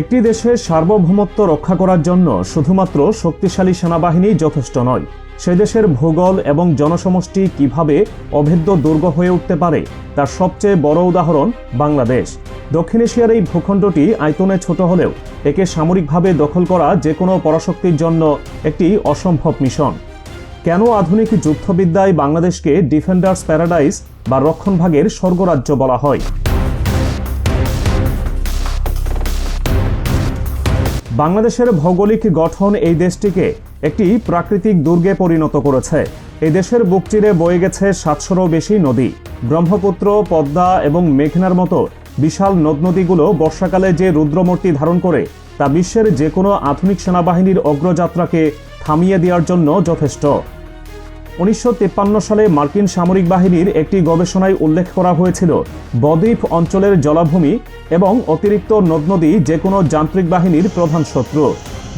একটি দেশের সার্বভৌমত্ব রক্ষা করার জন্য শুধুমাত্র শক্তিশালী সেনাবাহিনী যথেষ্ট নয়। সে দেশের ভূগোল এবং জনসমষ্টি কীভাবে অভেদ্য দুর্গ হয়ে উঠতে পারে, তার সবচেয়ে বড় উদাহরণ বাংলাদেশ। দক্ষিণ এশিয়ার এই ভূখণ্ডটি আয়তনে ছোট হলেও একে সামরিকভাবে দখল করা যে কোনো পরাশক্তির জন্য একটি অসম্ভব মিশন। কেন আধুনিক যুদ্ধবিদ্যায় বাংলাদেশকে ডিফেন্ডার্স প্যারাডাইস বা রক্ষণভাগের স্বর্গরাজ্য বলা হয়? বাংলাদেশের ভৌগোলিক গঠন এই দেশটিকে একটি প্রাকৃতিক দুর্গে পরিণত করেছে। এই দেশের বুক চিরে বয়ে গেছে সাতশোরও বেশি নদী। ব্রহ্মপুত্র, পদ্মা এবং মেঘনার মতো বিশাল নদ নদীগুলো বর্ষাকালে যে রুদ্রমূর্তি ধারণ করে, তা বিশ্বের যে কোনো আধুনিক সেনাবাহিনীর অগ্রযাত্রাকে থামিয়ে দেওয়ার জন্য যথেষ্ট। উনিশশো তিপ্পান্ন সালে মার্কিন সামরিক বাহিনীর একটি গবেষণায় উল্লেখ করা হয়েছিল, বদ্বীপ অঞ্চলের জলাভূমি এবং অতিরিক্ত নদ নদী যে কোনো যান্ত্রিক বাহিনীর প্রধান শত্রু।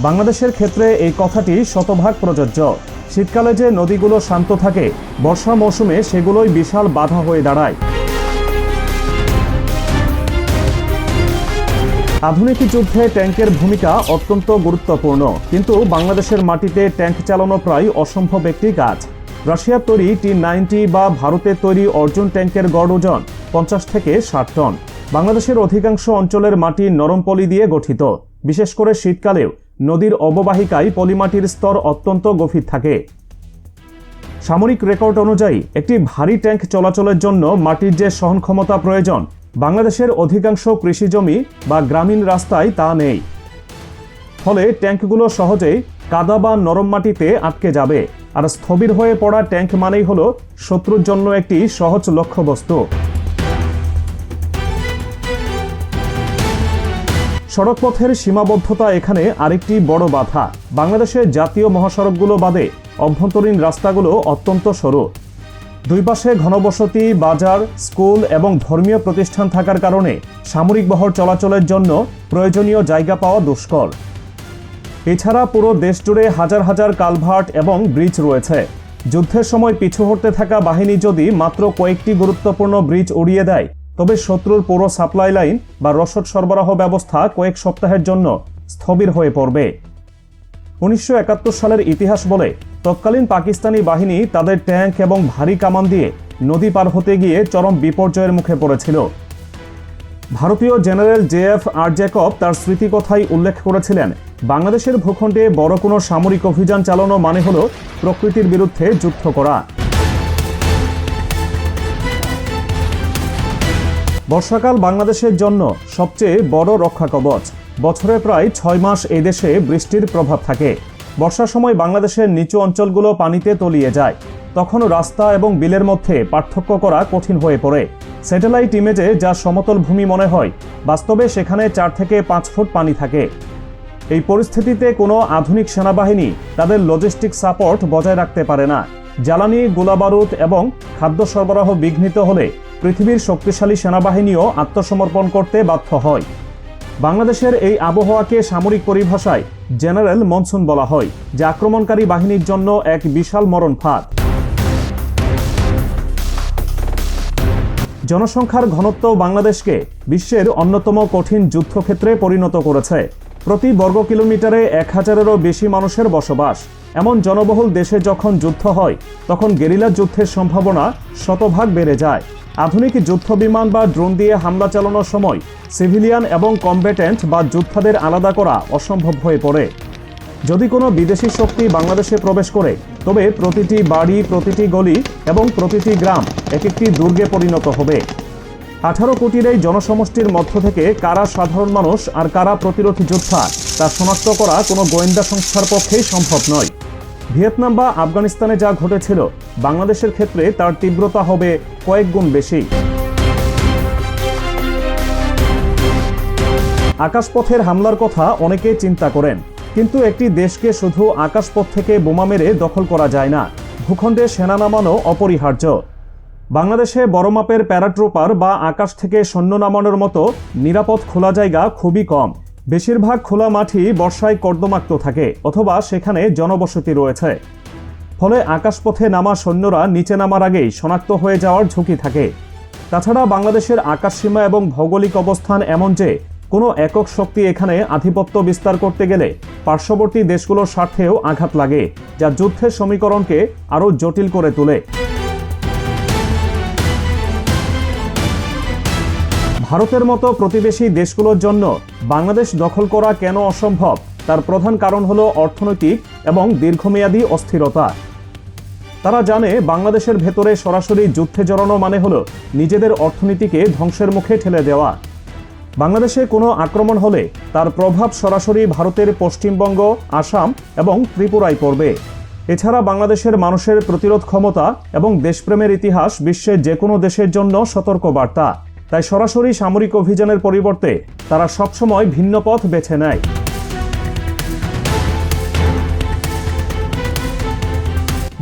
বাংলাদেশের ক্ষেত্রে এই কথাটি শতভাগ প্রযোজ্য। শীতকালে যে নদীগুলো শান্ত থাকে, বর্ষা মৌসুমে সেগুলোই বিশাল বাধা হয়ে দাঁড়ায়। আধুনিক যুদ্ধে ট্যাঙ্কের ভূমিকা অত্যন্ত গুরুত্বপূর্ণ, কিন্তু বাংলাদেশের মাটিতে ট্যাঙ্ক চালানো প্রায় অসম্ভব একটি কাজ। রাশিয়ার তৈরি টি নাইনটি বা ভারতের তৈরি অর্জুন ট্যাঙ্কের গড় ওজন পঞ্চাশ থেকে ষাট টন। বাংলাদেশের অধিকাংশ অঞ্চলের মাটি নরম পলি দিয়ে গঠিত। বিশেষ করে শীতকালেও নদীর অববাহিকায় পলিমাটির স্তর অত্যন্ত গভীর থাকে। সামরিক রেকর্ড অনুযায়ী, একটি ভারী ট্যাঙ্ক চলাচলের জন্য মাটির যে সহন ক্ষমতা প্রয়োজন, বাংলাদেশের অধিকাংশ কৃষিজমি বা গ্রামীণ রাস্তায় তা নেই। ফলে ট্যাঙ্কগুলো সহজেই কাদা বা নরম মাটিতে আটকে যাবে। আর স্থবির হয়ে পড়া ট্যাঙ্ক মানেই হল শত্রুর জন্য একটি সহজ লক্ষ্যবস্তু। সড়কপথের সীমাবদ্ধতা এখানে আরেকটি বড় বাধা। বাংলাদেশের জাতীয় মহাসড়কগুলো বাদে অভ্যন্তরীণ রাস্তাগুলো অত্যন্ত সরু। দুই পাশে ঘনবসতি, বাজার, স্কুল এবং ধর্মীয় প্রতিষ্ঠান থাকার কারণে সামরিক বহর চলাচলের জন্য প্রয়োজনীয় জায়গা পাওয়া দুষ্কর। এছাড়া পুরো দেশ জুড়ে হাজার হাজার কালভার্ট এবং ব্রিজ রয়েছে। যুদ্ধের সময় পিছু হটতে থাকা বাহিনী যদি মাত্র কয়েকটি গুরুত্বপূর্ণ ব্রিজ উড়িয়ে দেয়, তবে শত্রুর পুরো সাপ্লাই লাইন বা রসদ সরবরাহ ব্যবস্থা কয়েক সপ্তাহের জন্য স্থবির হয়ে পড়বে। উনিশশো একাত্তর সালের ইতিহাস বলে, তৎকালীন পাকিস্তানি বাহিনী তাদের ট্যাঙ্ক এবং ভারী কামান দিয়ে নদী পার হতে গিয়ে চরম বিপর্যয়ের মুখে পড়েছিল। ভারতীয় general J F R Jacob তার স্মৃতিকথায় উল্লেখ করেছিলেন বাংলাদেশের ভূখণ্ডে বড় কোনো সামরিক অভিযান চালানো মানে হল প্রকৃতির বিরুদ্ধে যুদ্ধ করা। বর্ষাকাল বাংলাদেশের জন্য সবচেয়ে বড় রক্ষা কবচ। বছরে প্রায় ছয় মাস এই দেশে বৃষ্টির প্রভাব থাকে। বর্ষার সময় বাংলাদেশের নিচু অঞ্চলগুলো পানিতে তলিয়ে যায়। তখন রাস্তা এবং বিলের মধ্যে পার্থক্য করা কঠিন হয়ে পড়ে। স্যাটেলাইট ইমেজে যা সমতল ভূমি মনে হয়, বাস্তবে সেখানে চার থেকে পাঁচ ফুট পানি থাকে। এই পরিস্থিতিতে কোনো আধুনিক সেনাবাহিনী তাদের লজিস্টিক সাপোর্ট বজায় রাখতে পারে না। জ্বালানি, গোলাবারুদ এবং খাদ্য সরবরাহ বিঘ্নিত হলে পৃথিবীর শক্তিশালী সেনাবাহিনীও আত্মসমর্পণ করতে বাধ্য হয়। বাংলাদেশের এই আবহাওয়াকে সামরিক পরিভাষায় জেনারেল মনসুন বলা হয়, যা আক্রমণকারী বাহিনীর জন্য এক বিশাল মরণ ফাঁদ। জনসংখ্যার ঘনত্ব বাংলাদেশকে বিশ্বের অন্যতম কঠিন যুদ্ধক্ষেত্রে পরিণত করেছে। প্রতি বর্গ কিলোমিটারে এক হাজারেরও বেশি মানুষের বসবাস। এমন জনবহুল দেশে যখন যুদ্ধ হয়, তখন গেরিলা যুদ্ধের সম্ভাবনা শতভাগ বেড়ে যায়। আধুনিক যুদ্ধ বিমান বা ড্রোন দিয়ে হামলা চালানোর সময় সিভিলিয়ান এবং কম্বেটেন্ট বা যোদ্ধাদের আলাদা করা অসম্ভব হয়ে পড়ে। যদি কোনো বিদেশি শক্তি বাংলাদেশে প্রবেশ করে, তবে প্রতিটি বাড়ি, প্রতিটি গলি এবং প্রতিটি গ্রাম এক একটি দুর্গে পরিণত হবে। আঠারো কোটির এই জনসমষ্টির মধ্য থেকে কারা সাধারণ মানুষ আর কারা প্রতিরোধী যোদ্ধা, তা শনাক্ত করা কোনো গোয়েন্দা সংস্থার পক্ষেই সম্ভব নয়। ভিয়েতনাম বা আফগানিস্তানে যা ঘটেছিল, বাংলাদেশের ক্ষেত্রে তার তীব্রতা হবে কয়েক গুণ বেশি। আকাশপথের হামলার কথা অনেকেই চিন্তা করেন, কিন্তু একটি দেশকে শুধু আকাশপথ থেকে বোমা মেরে দখল করা যায় না, ভূখণ্ডে সেনা নামানো অপরিহার্য। বাংলাদেশে বড় মাপের প্যারাট্রুপার বা আকাশ থেকে সৈন্য নামানোর মতো নিরাপদ খোলা জায়গা খুবই কম। বেশিরভাগ খোলা মাঠই বর্ষায় কর্দমাক্ত থাকে, অথবা সেখানে জনবসতি রয়েছে। ফলে আকাশপথে নামা সৈন্যরা নিচে নামার আগেই শনাক্ত হয়ে যাওয়ার ঝুঁকি থাকে। তাছাড়া বাংলাদেশের আকাশসীমা এবং ভৌগোলিক অবস্থান এমন যে, কোনো একক শক্তি এখানে আধিপত্য বিস্তার করতে গেলে পার্শ্ববর্তী দেশগুলোর স্বার্থেও আঘাত লাগে, যা যুদ্ধের সমীকরণকে আরও জটিল করে তোলে। ভারতের মতো প্রতিবেশী দেশগুলোর জন্য বাংলাদেশ দখল করা কেন অসম্ভব? তার প্রধান কারণ হলো অর্থনৈতিক এবং দীর্ঘমেয়াদী অস্থিরতা। তারা জানে বাংলাদেশের ভেতরে সরাসরি যুদ্ধে জড়ানো মানে হলো নিজেদের অর্থনীতিকে ধ্বংসের মুখে ঠেলে দেওয়া। বাংলাদেশে কোনো আক্রমণ হলে তার প্রভাব সরাসরি ভারতের পশ্চিমবঙ্গ, আসাম এবং ত্রিপুরায় পড়বে। এছাড়া বাংলাদেশের মানুষের প্রতিরোধ ক্ষমতা এবং দেশপ্রেমের ইতিহাস বিশ্বের যে কোনো দেশের জন্য সতর্ক বার্তা তাই সরাসরি সামরিক অভিযানের পরিবর্তে তারা সবসময় ভিন্ন পথ বেছে নেয়।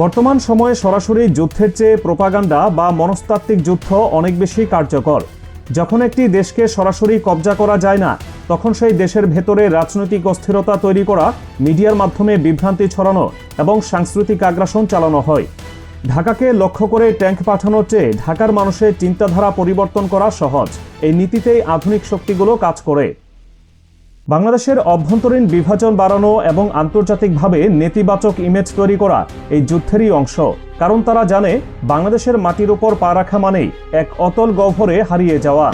বর্তমান সময়ে সরাসরি যুদ্ধের চেয়ে প্রোপাগান্ডা বা মনস্তাত্ত্বিক যুদ্ধ অনেক বেশি কার্যকর। যখন একটি দেশকে সরাসরি কবজা করা যায় না, তখন সেই দেশের ভেতরে রাজনৈতিক অস্থিরতা তৈরি করা, মিডিয়ার মাধ্যমে বিভ্রান্তি ছড়ানো এবং সাংস্কৃতিক আগ্রাসন চালানো হয়। ঢাকাকে লক্ষ্য করে ট্যাঙ্ক পাঠানোর চেয়ে ঢাকার মানুষের চিন্তাধারা পরিবর্তন করা সহজ। এই নীতিতেই আধুনিক শক্তিগুলো কাজ করে। বাংলাদেশের অভ্যন্তরীণ বিভাজন বাড়ানো এবং আন্তর্জাতিকভাবে নেতিবাচক ইমেজ তৈরি করা এই যুদ্ধেরই অংশ। কারণ তারা জানে, বাংলাদেশের মাটির উপর পা রাখা মানেই এক অতল গহ্বরে হারিয়ে যাওয়া।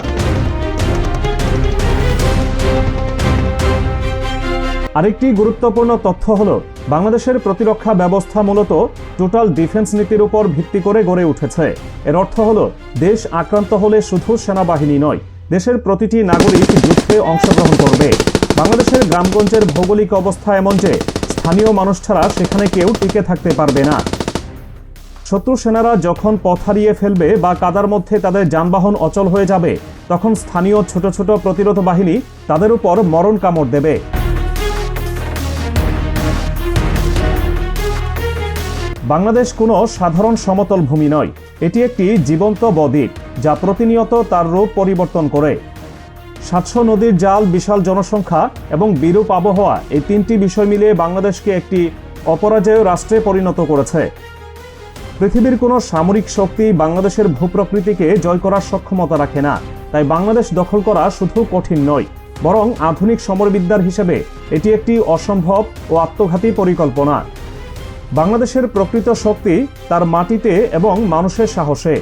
আরেকটি গুরুত্বপূর্ণ তথ্য হল, বাংলাদেশের প্রতিরক্ষা ব্যবস্থা মূলত টোটাল ডিফেন্স নীতির উপর ভিত্তি করে গড়ে উঠেছে। এর অর্থ হলো, দেশ আক্রান্ত হলে শুধু সেনাবাহিনী নয়, দেশের প্রতিটি নাগরিক যুদ্ধে অংশগ্রহণ করবে। বাংলাদেশের গ্রামগঞ্জের ভৌগোলিক অবস্থা এমন যে, স্থানীয় মানুষ ছাড়া সেখানে কেউ টিকে থাকতে পারবে না। শত্রু সেনারা যখন পথ হারিয়ে ফেলবে বা কাদার মধ্যে তাদের যানবাহন অচল হয়ে যাবে, তখন স্থানীয় ছোট ছোট প্রতিরোধ বাহিনী তাদের উপর মরণ কামড় দেবে। বাংলাদেশ কোনো সাধারণ সমতল ভূমি নয়। এটি একটি জীবন্ত বদ্বীপ, যা প্রতিনিয়ত তার রূপ পরিবর্তন করে। সাতশো নদীর জাল, বিশাল জনসংখ্যা এবং বিরূপ আবহাওয়া এই তিনটি বিষয় মিলিয়ে বাংলাদেশকে একটি অপরাজেয় রাষ্ট্রে পরিণত করেছে। পৃথিবীর কোনো সামরিক শক্তি বাংলাদেশের ভূপ্রকৃতিকে জয় করার সক্ষমতা রাখে না, তাই বাংলাদেশ দখল করা শুধু কঠিন নয়, বরং আধুনিক সমরবিদ্যার হিসেবে এটি একটি অসম্ভব ও আত্মঘাতী পরিকল্পনা। বাংলাদেশের প্রকৃত শক্তি তার মাটিতে এবং মানুষের সাহসে।